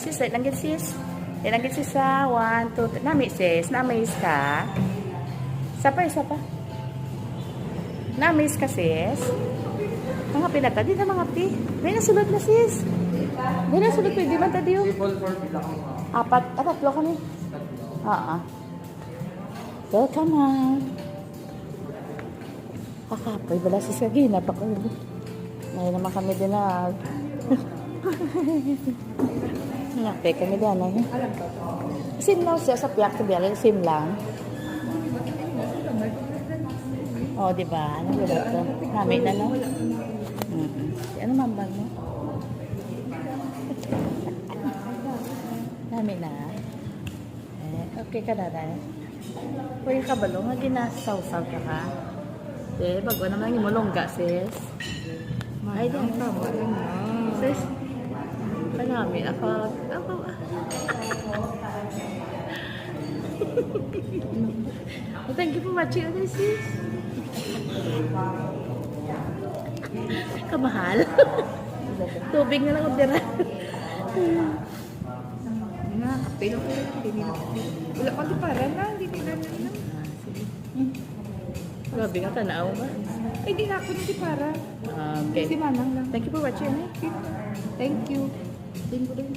Sis, dahil lang sis. Dahil lang sis sa 1, 2, 3. Nami sis, na-amaze ka. Isa pa, isa pa. Na-amaze ka sis. Mga pinata, di na mga pi. May nasulod na sis. May nasulod pwede man tadi yung. Bilang Apat, ah, tatlo kami. Oo. Welcome ha. Kakapoy, wala si Sagina pa ko. Ngayon naman kami din na. Nakpe kami din na. Sim lang siya sa piyak sa biyala, sim lang. Oh, di ba? Ano ba ito? Namin na, no? Mm-mm. Ano mambag mo? Namin na. Eh, okay ka na dahil. Pwede ka balong, nga ginasaw-saw ka ka. Eh, bago naman yung mulongga, sis. Ay, di. Sis, panami, ako, ako, oh, thank you for watching ano, sis. Kamahal. Tubig na lang ang. Na, pero ko hindi na. Wala pa di para na, hindi nila na lang. Grabe nga, tanaw ba? Ay, di na ako hindi para. Okay. Si Manang lang. Thank you for watching. eh. Thank you. Din ko rin.